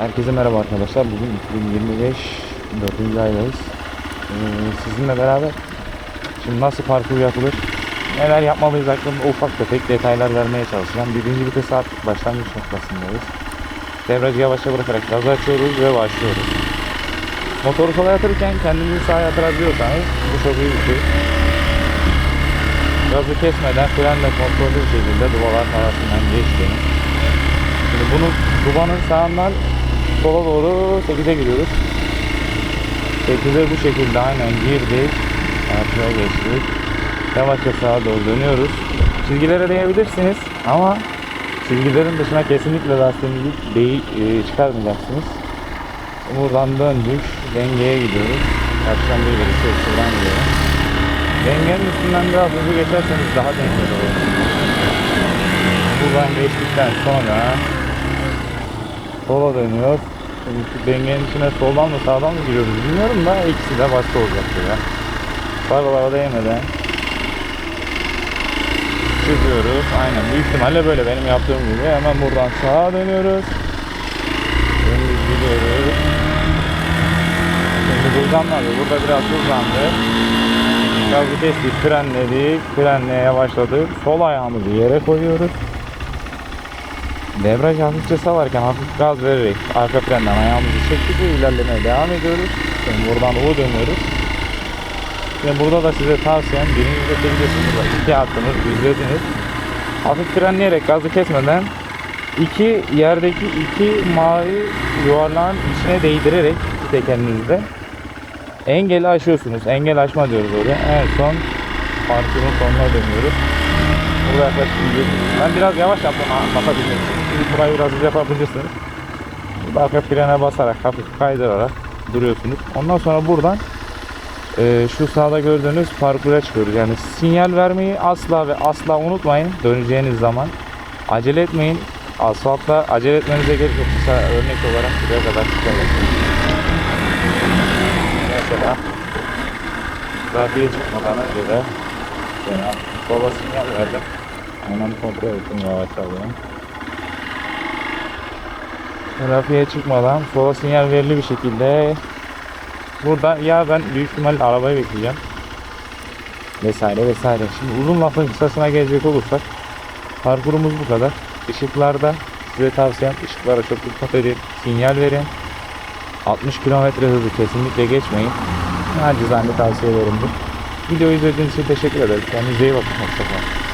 Herkese merhaba arkadaşlar. Bugün 2025 4. aydayız. Ee, sizinle beraber şimdi nasıl parkur yapılır, neler yapmalıyız hakkında ufak tefek detaylar vermeye çalışacağım. Birinci vites artık başlangıç noktasındayız. Debriyajı yavaşça bırakarak gazı açıyoruz ve başlıyoruz. Motoru sola yatırırken kendinizi sağa yatırabiliyorsanız bu çok iyi bir şey. Gazı kesmeden frenle kontrollü bir şekilde duvaların arasından geçtiğini. Şimdi bunu dubanın sağından sola doğru 8'e giriyoruz. 8'e bu şekilde aynen girdik. Karşıya geçtik. Yavaşça sağa doğru dönüyoruz. Çizgilere değebilirsiniz ama çizgilerin dışına kesinlikle lastiğinizi değil, e, çıkarmayacaksınız. Buradan döndük. Dengeye gidiyoruz. Karşıdan bir birisi şuradan gidiyor. Dengenin üstünden biraz hızlı geçerseniz daha dengeli olur. Buradan geçtikten sonra sola dönüyor. Dengenin içine soldan mı sağdan mı giriyoruz bilmiyorum da ikisi de başka olacaktır ya. Sarılara değmeden çıkıyoruz. Aynen büyük ihtimalle böyle benim yaptığım gibi. Hemen buradan sağa dönüyoruz. Dümdüz gidiyoruz. Şimdi yapıyor? Burada biraz hızlandı. Gazı kestik, frenledik. Frenleye yavaşladık. Sol ayağımızı yere koyuyoruz. Debriyaj hafifçe salarken hafif gaz vererek arka frenden ayağımızı çektik ilerlemeye devam ediyoruz. Şimdi buradan U dönüyoruz. Şimdi burada da size tavsiyem birinci de burada iki attınız, izlediniz. Hafif frenleyerek gazı kesmeden iki yerdeki iki mavi yuvarlağın içine değdirerek tekerlerinizle engeli aşıyorsunuz. Engel aşma diyoruz oraya. En son parkurun sonuna dönüyoruz. Burada yaklaşık 120. Ben biraz yavaş yaptım anlatabilmek için. Burayı biraz hızlı yapabilirsiniz. Burada arka frene basarak hafif kaydırarak duruyorsunuz. Ondan sonra buradan e, şu sağda gördüğünüz parkura çıkıyoruz. Yani sinyal vermeyi asla ve asla unutmayın döneceğiniz zaman. Acele etmeyin. Asfaltta acele etmenize gerek yok. Mesela örnek olarak buraya kadar çıkacak. Mesela trafiğe çıkmadan önce de yani sinyal verdim. Hemen kontrol ettim yavaş alıyorum. Trafiğe çıkmadan sola sinyal verili bir şekilde burada ya ben büyük ihtimalle arabayı bekleyeceğim vesaire vesaire. Şimdi uzun lafın kısasına gelecek olursak parkurumuz bu kadar. Işıklarda size tavsiyem ışıklara çok dikkat edin. Sinyal verin. 60 km hızı kesinlikle geçmeyin. Nacizane tavsiyelerimdir. Videoyu izlediğiniz için teşekkür ederim. Kendinize iyi bakın. Hoşçakalın.